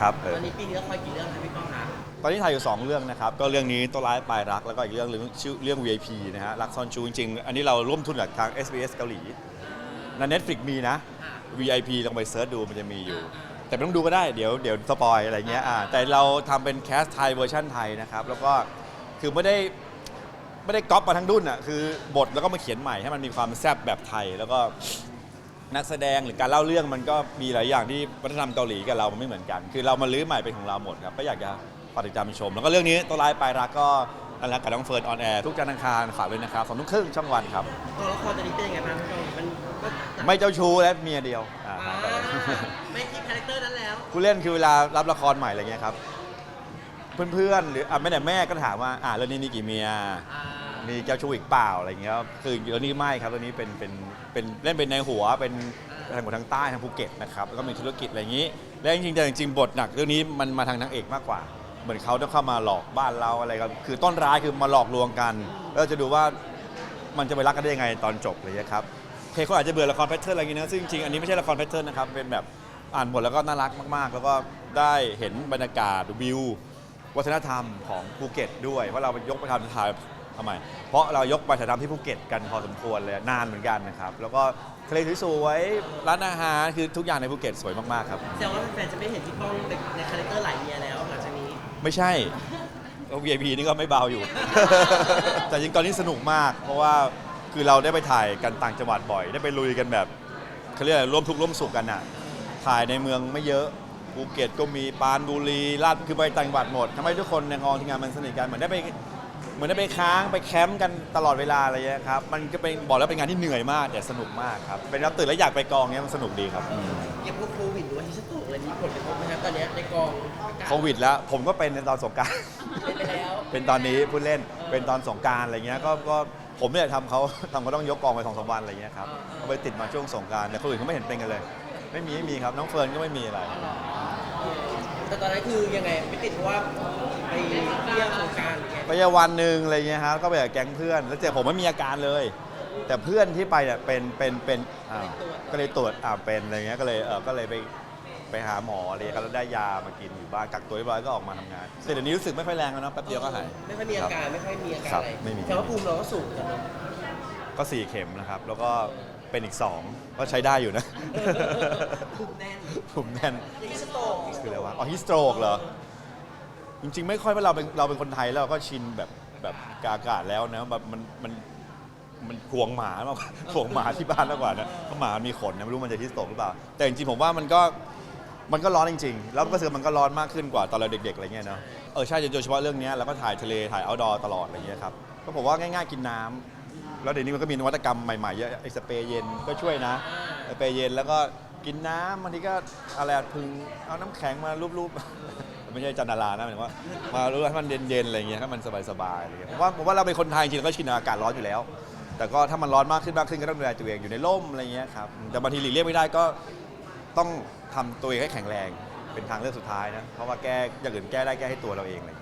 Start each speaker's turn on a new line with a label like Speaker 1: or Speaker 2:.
Speaker 1: ครับเอ
Speaker 2: ต
Speaker 1: อ
Speaker 2: อนนี้ปีนี้ละครกี่เรื่องคะพี่ก้องคะ
Speaker 1: ตอนนี้ถ่ายอยู่ 2 เรื่องนะครับ ก็เรื่องนี้ตัวร้ายปลายรัก แล้วก็อีกเรื่องหนึงชื่อเรื่อง VIP นะฮะรักซ่อนชูจริงๆ อันนี้เราร่วมทุนกับทาง SBS เกาหลีใน Netflix มีนะ VIP ลองไปเซิร์ชดูมันจะมีอยู่ แต่ไม่ต้องดูก็ได้เดี๋ยวเดี๋ยวสปอยอะไรเงี้ยอ่าแต่เราทำเป็นแคสไทยเวอร์ชันไทยนะครับ แล้วก็คือไม่ได้ไม่ได้ก๊อปมาทั้งดุนอะคือบทแล้วก็มาเขียนใหม่ให้มันมีความแซ่บแบบไทย แล้วก็ นักแสดงหรือการเล่าเรื่องมันก็มีหลายอย่างที่วัฒนธรรมเกาหลีกับเรามันไม่เหมือนกัน คือเรามาลื้อใหม่เป็นของเราหมดครับก็อยากจะฝากติดตามชม แล้วก็เรื่องนี้ตัวร้ายปลายรักก็นั่นแหละกับน้องเฟิร์นออนแอร์ทุกจันทร์อังคารฝากด้วยนะครับสองทุ่มครึ่งช่องวันครับ
Speaker 2: ตัวละครตัวนี้เป็นยังไงบ้างพี่ก้องมันก็
Speaker 1: ไม่เจ้าชู้และเมียเดียวอ่า
Speaker 2: อ่า
Speaker 1: ครับ
Speaker 2: ไม่คิดคาแรคเตอร์นั้นแล้ว
Speaker 1: ผู้เล่นคือเวลารับละครใหม่อะไรเงี้ยครับเพื่อนๆหรืออะแม่แต่แม่ก็ถามว่าอ่าเรื่องนี้มีกี่เมีย
Speaker 2: อ่า
Speaker 1: มีเจ้าชู้อีกเปล่าอะไรเงี้ยคือเรื่องนี้ไม่ครับเรื่องนี้เป็นเป็นเป็นเล่นเป็นในหัวเป็นทางหมดทางใต้ทางภูเก็ตนะครับแล้วก็มีธุรกิจอะไรอย่างนี้ แล้วจริงๆแต่จริงๆบทหนักเรื่องนี้มันมาทางนางเอกมากกว่า เหมือนเขาต้องเข้ามาหลอกบ้านเราอะไรกันคือต้นร้ายคือมาหลอกลวงกันแล้วจะดูว่ามันจะไปรักกันได้ยังไงตอนจบเลยครับเคเขาอาจจะเบื่อละครแพทเทิร์นอะไรอย่างนี้นะซึ่งจริงๆอันนี้ไม่ใช่ละครแพทเทิร์นนะครับเป็นแบบอ่านบทแล้วก็น่ารักมากๆ แล้วก็ได้เห็นบรรยากาศวิว วัฒนธรรมของภูเก็ตด้วยเพราะเราไปยกไปทำถ่าย ทำไมเพราะเรายกไปถ่ายทำที่ภูเก็ตกันพอสมควรเลยนานเหมือนกันนะครับแล้วก็ทะเลสวยๆร้านอาหารคือทุกอย่างในภูเก็ตสวยมากๆครับ
Speaker 2: แสดงว่าแฟนๆจะไม่เห็นพี่ก้องในในคาแรคเตอร์หลายเมียแล้วหลังจากนี้
Speaker 1: ไม่ใช่ VIP นี่ก็ไม่เบาอยู่ แต่จริงๆตอนนี้สนุกมาก เพราะว่าคือเราได้ไปถ่ายกันต่างจังหวัดบ่อย ได้ไปลุยกันแบบเขาเรียกอะไรร่วมทุกข์ร่วมสุขกันอะถ่ายในเมืองไม่เยอะภูเก็ตก็มีปรานบุรีลาดคือไปต่างจังหวัดหมดทำให้ทุกคนในกองทีมงานมันสนิทกันเหมือนได้ไป เหมือนได้ไปค้างไปแคมป์กันตลอดเวลาอะไรเงี้ยครับมันก็เป็นบอกแล้วเป็นงานที่เหนื่อยมากแต่สนุกมากครับเป็นรับตื่นแล้วอยากไปกองเนี้ยมันสนุกดีครับ
Speaker 2: อย่างพวกโควิดหรือว่าฮิสโตกอะไรมีผลกระทบไหมครับตอนเนี้ยในกองอากาศ
Speaker 1: โควิดแล้วผมก็เป็นในตอนสงกราร
Speaker 2: เป็นไปแล้ว
Speaker 1: เป็นตอนนี้พูดเล่นเป็นตอนสงกรารอะไรเงี้ยก็ก็ผมเนี่ยทำเขา ทำเขาต้องยกกองไปสองสามวันอะไรเงี้ยครับเขาไปติดมาช่วงสงกรารแต่คนอื่นเขาไม่เห็นเป็นกันเลย ไม่มีไม่มีครับน้องเฟิร์นก็ไม่มีอะไร
Speaker 2: แต่ตอนนั้นคือยังไงไม่ติดเพราะว่า ไปเที่ยวสงกรารหรือไง
Speaker 1: ไปวันหนึ่งอะไรเงี้ยครับก็ไปกับแก๊งเพื่อน แล้วเจอผมไม่มีอาการเลย แต่เพื่อนที่ไปเนี่ยเป็นเป็นเป็นอ้าวก็เลยตรวจอ่าเป็นอะไรเงี้ยก็เลยเออก็เลยไปไปหาหมออะไรเงี้ยก็แล้วได้ยามากินอยู่บ้านกักตัวเรียบร้อยก็ออกมาทำงานแต่เดี๋ยวนี้รู้สึกไม่ค่อยแรงแล้วนะแป๊บเดียวก็หาย
Speaker 2: ไม่ค่อยมีอาการไม่ค่อยมีอาการ
Speaker 1: ครับ
Speaker 2: อะไร
Speaker 1: ไม่มี
Speaker 2: แต่ว่าภูมิเราก็สูงกันเนอะ
Speaker 1: ก็สี่เข็มนะครับ แล้วก็เป็นอีกสองก็ใช้ได้อยู่นะ
Speaker 2: ภูมิแน่น
Speaker 1: ผมแน่น
Speaker 2: อย่างฮิสโตก
Speaker 1: คืออะไรวะอ๋อฮิสโตรกเหรอ จริง ๆ ไม่ค่อยเพราะเราเป็นเราเป็นคนไทยแล้วเราก็ชินแบบแบบกาอากาศแล้วนะแบบมันมันมันห่วงหมามากกว่าห่วงหมาที่บ้านมากกว่านะเพราะหมามีขนนะไม่รู้มันจะฮิสโตกหรือเปล่า แต่จริงๆผมว่ามันก็มันก็ร้อนจริง ๆ แล้วก็เสึกมันก็ร้อนมากขึ้นกว่าตอนเราเด็กๆอะไรเงี้ยเนาะเออใช่โดยเฉพาะเรื่องเนี้ยเราก็ถ่ายทะเลถ่ายเอาดอตลอดอะไรเงี้ยครับก็ผมว่าง่ายๆกินน้ำแล้วเดี๋ยวนี้มันก็มีนวัตกรรมใหม่ๆเยอะไอ้สเปรย์เย็นก็ช่วยนะสเปรย์เย็นแล้วก็กินน้ำบางทีก็อะไรอะพึงเอาน้ำแข็งมารูปๆ ไม่ใช่จันดารานะหมายถึงว่ามารู้ให้มันเย็นๆอะไรเงี้ยให้มันสบายๆอะไรเงี้ยผมว่าผมว่าเราเป็นคนไทยจริงๆเราก็ชินกับอากาศร้อนอยู่แล้ว แต่ก็ถ้ามันร้อนมากขึ้นมากขึ้นก็ต้องดูแลตัวเองอยู่ในร่มอะไรเงี้ยครับแต่บางทีหลีกเลี่ยงไม่ได้ก็ต้องทำตัวเองให้แข็งแรงเป็นทางเลือกสุดท้ายนะเพราะว่าแก้อย่างอื่นแก้ได้แก้ให้ตัวเราเองเลย